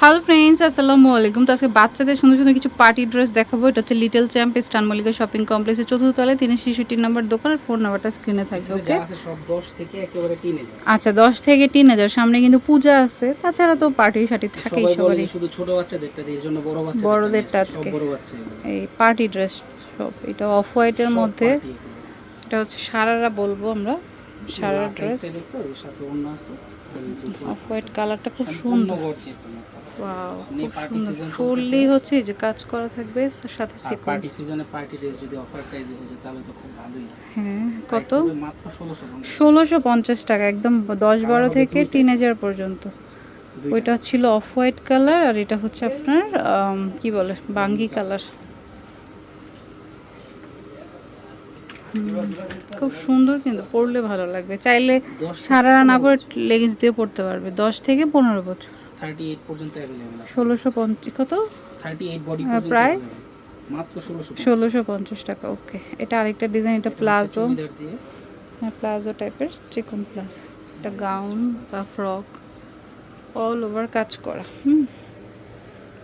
Hello friends আসসালামু আলাইকুম। তো আজকে বাচ্চাদের সুন্দর সুন্দর কিছু পার্টি ড্রেস দেখাবো। এটা হচ্ছে লিটল চ্যাম্প স্টান মল্লিকা শপিং কমপ্লেক্সের চতুর্থ তলায় তিনের শিশুটির নাম্বার দোকান আর ফোন নাম্বারটা স্ক্রিনে থাকবে ওকে যা সব 10 থেকে একেবারে টিনেজার আচ্ছা দশ থেকে তিন হাজার সামনে কিন্তু পূজা আছে তাছাড়া তো পার্টি শার্টি থাকেই সবারই। শুধু ছোট বাচ্চাদেরটা এর জন্য বড় বাচ্চা বড়দেরটা আজকে। এই পার্টি ড্রেস সব এটা অফ হোয়াইটের মধ্যে। এটা হচ্ছে সারারা বলব আমরা। সারা ড্রেস অফ হোয়াইট কালারটা খুব সুন্দর। ওয়াও মানে খুব সুন্দর। ফুললি হচ্ছে যে কাজ করা থাকবে সাথে সিকোয়েন্স পার্টি সিজনে পার্টি ড্রেস যদি অফার প্রাইসে হয়ে তাহলে তো খুব ভালোই। হ্যাঁ কত? মাত্র 1650 ষোলোশো পঞ্চাশ টাকা একদম দশ বারো থেকে হাজার পর্যন্ত। ওইটা ছিল অফ হোয়াইট কালার আর এটা হচ্ছে আপনার কি বলে বাঙ্গি কালার খুব সুন্দর কিন্তু পরলে ভালো লাগবে। চাইলে সারা না পরে লেগিংস দিয়ে পড়তে পারবে। দশ থেকে পনেরো বছর। থার্টি এইট পর্যন্ত ষোলোশো পঞ্চাশ কত? থার্টি এইট বডি প্রাইস ষোলোশো পঞ্চাশ। টাকা ওকে এটা আরেকটা ডিজাইন এটা প্লাজো। হ্যাঁ প্লাজো টাইপের চিকন প্লাজো। এটা গাউন বা ফ্রক অল ওভার কাজ করা হুম।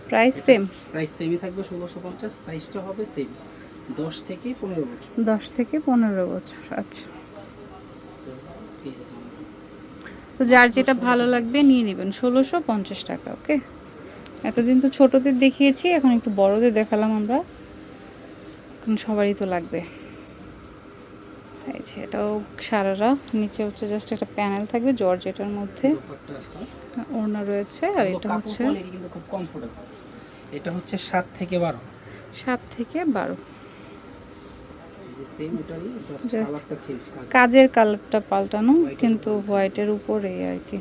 প্রাইস সেম প্রাইস সেমই থাকবে ষোলোশো পঞ্চাশ সাইজটা হবে সেম 10 থেকে 15 বছর। দশ থেকে পনেরো বছর আচ্ছা। তো যার যেটা ভালো লাগবে নিয়ে নেবেন ষোলোশো পঞ্চাশ টাকা ওকে? এতদিন তো ছোটদের দেখিয়েছি এখন একটু বড়দের দেখালাম আমরা। এখন সবারই তো লাগবে। এই যে এটাও সারারা নিচে হচ্ছে জাস্ট একটা প্যানেল থাকবে জর্জেটার মধ্যে। ওড়না রয়েছে আর এটা হচ্ছে এটা হচ্ছে 7 থেকে 12 সাত থেকে বারো এই যে সেম এটারই জাস্ট Just কালারটা চেঞ্জ কাজ কাজের কালারটা পাল্টানো কিন্তু উপরে। হোয়াইটের উপরেই আর কি।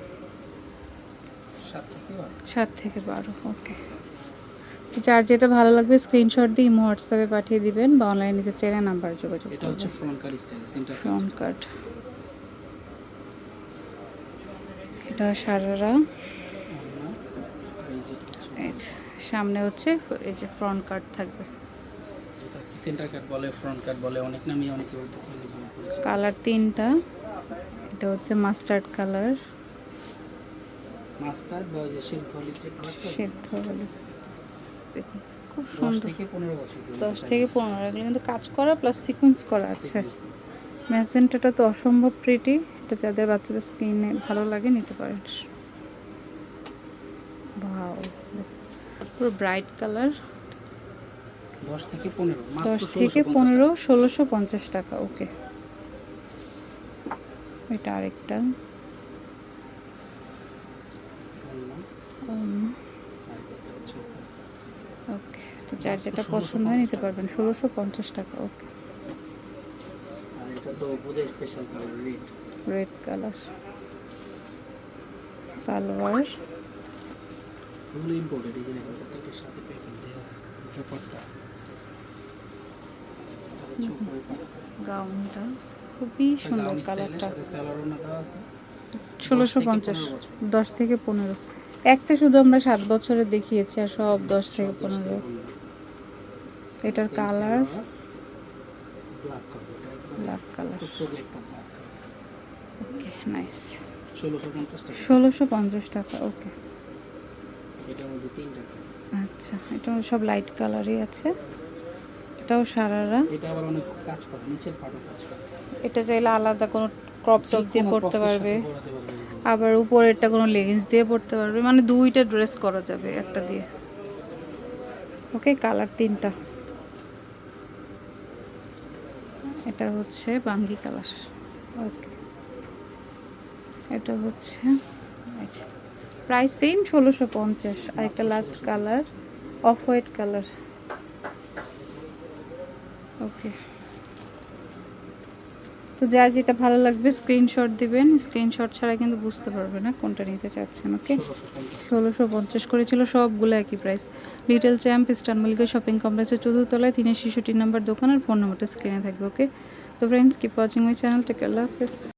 7 থেকে 12 সাত থেকে বারো ওকে যার যেটা ভালো লাগবে স্ক্রিনশট দিয়ে ইমো হোয়াটসঅ্যাপে পাঠিয়ে দিবেন বা অনলাইনে নিতে চাইলে নাম্বার যোগাযোগ এটা হচ্ছে ফ্রন্ট কার স্টাইল সেন্টার ফ্রন্ট কার্ড এটা সারারা। সামনে হচ্ছে এই যে ফ্রন্ট কার্ড থাকবে। সেন্টার কাট বলে ফ্রন্ট কাট বলে অনেক নামই অনেকে কালার তিনটা। এটা হচ্ছে মাস্টার্ড কালার মাস্টার বা যে হলির যে সিদ্ধ বলে দেখুন খুব সুন্দর। থেকে 15 বছর পর্যন্ত দশ থেকে। পনেরো এগুলো কিন্তু কাজ করা প্লাস সিকোয়েন্স করা আছে। Sequence। তো অসম্ভব প্রিটি এটা যাদের বাচ্চাদের স্কিনে ভালো লাগে নিতে পারেন। ভাও পুরো ব্রাইট কালার 10 থেকে 15 দশ থেকে পনেরো ষোলোশো পঞ্চাশ টাকা ওকে। এটা আরেকটা। ওকে তো যার যেটা পছন্দ হয় নিতে পারবেন ষোলোশো পঞ্চাশ টাকা ওকে। Red colour salwar. এগুলো ইম্পোর্টেড এই যে দেখো প্রত্যেকটার সাথে প্যাকিং দেওয়া আছে ব্যাপারটা এটা হচ্ছে উপরে পাটটা। গাউনটা খুবই সুন্দর কালারটা ষোলোশো পঞ্চাশ দশ থেকে পনেরো। একটা শুধু আমরা সাত বছরে দেখিয়েছি আর সব দশ থেকে পনেরো। এটার colour black colour. Okay nice ষোলোশো পঞ্চাশ টাকা। ওকে। আচ্ছা এটা সব লাইট কালারই আছে। এটাও সারারা। এটা আবার অনেক কাজ করে নিচের পাটও কাজ করে। এটা চাইলে আলাদা কোনো ক্রপ টপ দিয়ে পরতে পারবে। আবার উপরেরটা কোনো লেগিংস দিয়ে পরতে পারবে। মানে দুইটা ড্রেস করা যাবে একটা দিয়ে। ওকে কালার তিনটা। এটা হচ্ছে বাঙ্গি কালার ওকে এটা হচ্ছে আচ্ছা প্রাইস সেম ষোলোশো পঞ্চাশ। আর একটা last colour off white colour okay তো যার যেটা ভালো লাগবে স্ক্রিনশট দিবেন। স্ক্রিনশট ছাড়া কিন্তু বুঝতে পারবে না কোনটা নিতে চাচ্ছেন ওকে ষোলোশো পঞ্চাশ করেছিল, সবগুলো একই price little champ Eastern Mallika shopping কমপ্লেক্সের চতুর্থতলায় তিনের শিশুটির নাম্বার দোকান আর ফোন নাম্বারটা স্ক্রিনে থাকবে ওকে তো friends keep watching my channel tech আল্লাহ হাফেজ।